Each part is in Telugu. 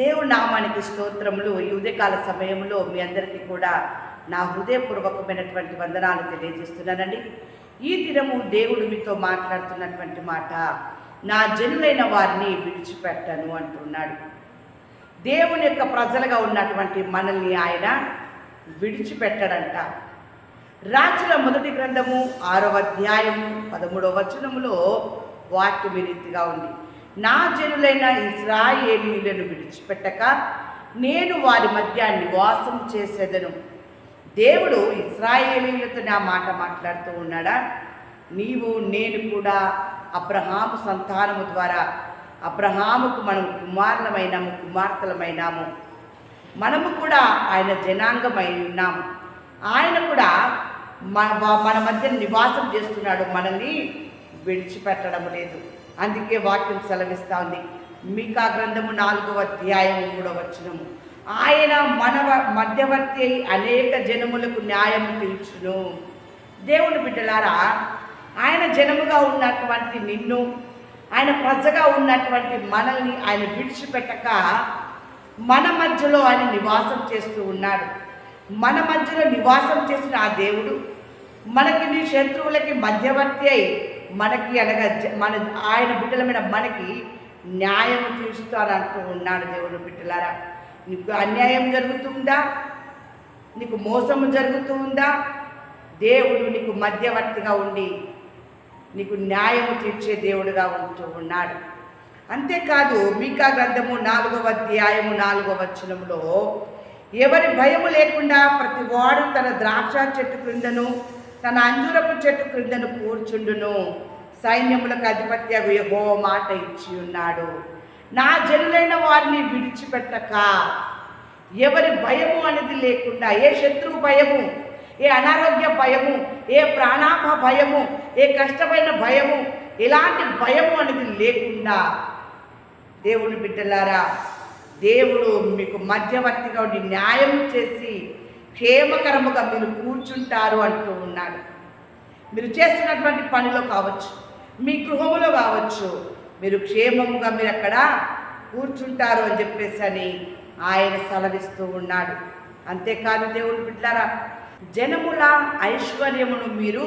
దేవుడు నామానికి స్తోత్రములు. ఈ ఉదయకాల సమయంలో మీ అందరికీ కూడా నా హృదయపూర్వకమైనటువంటి వందనాలు తెలియజేస్తున్నానండి. ఈ దినము దేవుడు మీతో మాట్లాడుతున్నటువంటి మాట నా జనులైన వారిని విడిచిపెట్టను అంటున్నాడు. దేవుని యొక్క ప్రజలుగా ఉన్నటువంటి మనల్ని ఆయన విడిచిపెట్టడంట. రాజుల మొదటి గ్రంథము ఆరవ అధ్యాయము పదమూడవ వచనములో వాక్యం రీతిగా ఉంది. నా జనులైన ఇస్రాయేలీలను విడిచిపెట్టక నేను వారి మధ్య నివాసం చేసేదను. దేవుడు ఇస్రాయేలీలతో నా మాట మాట్లాడుతూ ఉన్నాడా? నీవు నేను కూడా అబ్రహాము సంతానము ద్వారా అబ్రహాముకు మనం కుమారులమైనాము కుమార్తెలమైనాము. మనము కూడా ఆయన జనాంగమై ఉన్నాము. ఆయన కూడా మన మన మధ్య నివాసం చేస్తున్నాడు. మనల్ని విడిచిపెట్టడం లేదు. అందుకే వాక్యం సెలవిస్తూ ఉంది మీకా గ్రంథము నాలుగవ అధ్యాయం కూడా వచ్చినము ఆయన మన మధ్యవర్తి అయి అనేక జనములకు న్యాయం తీర్చును. దేవుని బిడ్డలారా ఆయన జనముగా ఉన్నటువంటి నిన్ను ఆయన ప్రజగా ఉన్నటువంటి మనల్ని ఆయన విడిచిపెట్టక మన మధ్యలో ఆయన నివాసం చేస్తూ ఉన్నాడు. మన మధ్యలో నివాసం చేసిన ఆ దేవుడు మనకి నీ శత్రువులకి మధ్యవర్తి అయి మనకి అనగా మన ఆయన బిడ్డల మీద మనకి న్యాయం తీరుస్తానంటూ ఉన్నాడు దేవుడు బిడ్డలారా. నీకు అన్యాయం జరుగుతుందా? నీకు మోసము జరుగుతూ ఉందా దేవుడు నీకు మధ్యవర్తిగా ఉండి నీకు న్యాయము తీర్చే దేవుడుగా ఉంటూ ఉన్నాడు. అంతేకాదు మీకా గ్రంథము నాలుగవ అధ్యాయము నాలుగవ వచనంలో ఎవరి భయము లేకుండా ప్రతి వాడు తన ద్రాక్ష చెట్టు క్రిందను తన అంజూరపు చెట్టు క్రిందను కూర్చుండును. సైన్యములకు అధిపత్య యెహో మాట ఇచ్చి ఉన్నాడు. నా జనులైన వారిని విడిచిపెట్టక. ఎవరి భయము అనేది లేకుండా ఏ శత్రువు భయము ఏ అనారోగ్య భయము ఏ ప్రాణాప భయము ఏ కష్టమైన భయము ఎలాంటి భయము అనేది లేకుండా. దేవుని బిడ్డలారా దేవుడు మీకు మధ్యవర్తిగా ఉండి న్యాయం చేసి క్షేమకరముగా మీరు కూర్చుంటారు అంటూ ఉన్నాడు. మీరు చేస్తున్నటువంటి పనిలో కావచ్చు మీ గృహములో కావచ్చు మీరు క్షేమముగా మీరు అక్కడ కూర్చుంటారు అని చెప్పేసి అని ఆయన సెలవిస్తూ ఉన్నాడు. అంతేకాదు దేవుడు బిడ్డారా జనముల ఐశ్వర్యమును మీరు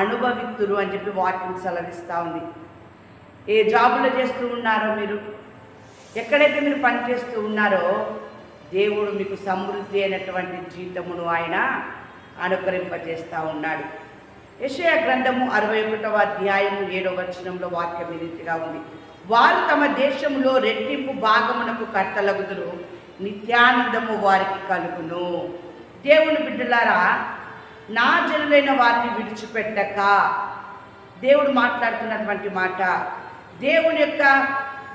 అనుభవిత్తురు అని చెప్పి వాక్యం సెలవిస్తూ ఉంది. ఏ జాబులో చేస్తూ ఉన్నారో మీరు ఎక్కడైతే మీరు పనిచేస్తూ ఉన్నారో దేవుడు మీకు సమృద్ధి అయినటువంటి జీవితమును ఆయన అనుకరింపజేస్తూ ఉన్నాడు. యశయ గ్రంథము అరవై ఒకటవ అధ్యాయము ఏడవ వచనంలో వాక్యం రీతిగా ఉంది. వారు తమ దేశంలో రెట్టింపు భాగమునకు కర్తలగుదురు నిత్యానందము వారికి కలుగును. దేవుని బిడ్డలారా నా జనులైన వారిని విడిచిపెట్టక. దేవుడు మాట్లాడుతున్నటువంటి మాట దేవుని యొక్క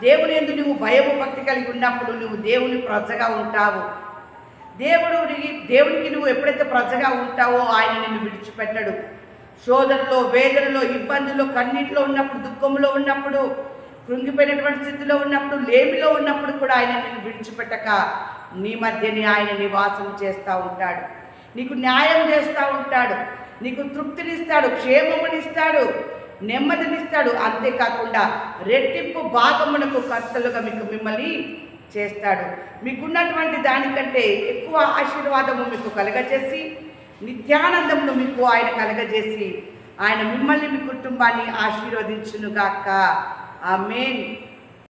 దేవుని ఎందు నువ్వు భయము భక్తి కలిగి ఉన్నప్పుడు నువ్వు దేవుని ప్రజగా ఉంటావు. దేవుడు దేవునికి నువ్వు ఎప్పుడైతే ప్రజగా ఉంటావో ఆయన నిన్ను విడిచిపెట్టడు. శోధనలో వేదనలో ఇబ్బందుల్లో కన్నీటిలో ఉన్నప్పుడు దుఃఖంలో ఉన్నప్పుడు కృంగిపోయినటువంటి స్థితిలో ఉన్నప్పుడు లేమిలో ఉన్నప్పుడు కూడా ఆయన నిన్ను విడిచిపెట్టక నీ మధ్యని ఆయన నివాసం చేస్తూ ఉంటాడు. నీకు న్యాయం చేస్తూ ఉంటాడు. నీకు తృప్తినిస్తాడు క్షేమమునిస్తాడు. నెమ్మదినిస్తాడు. అంతేకాకుండా రెట్టింపు భాగమునకు కర్తలుగా మీకు మిమ్మల్ని చేస్తాడు. మీకున్నటువంటి దానికంటే ఎక్కువ ఆశీర్వాదము మీకు కలగజేసి నిత్యానందమును మీకు ఆయన కలగజేసి ఆయన మిమ్మల్ని మీ కుటుంబాన్ని ఆశీర్వదించునుగాక. మెయిన్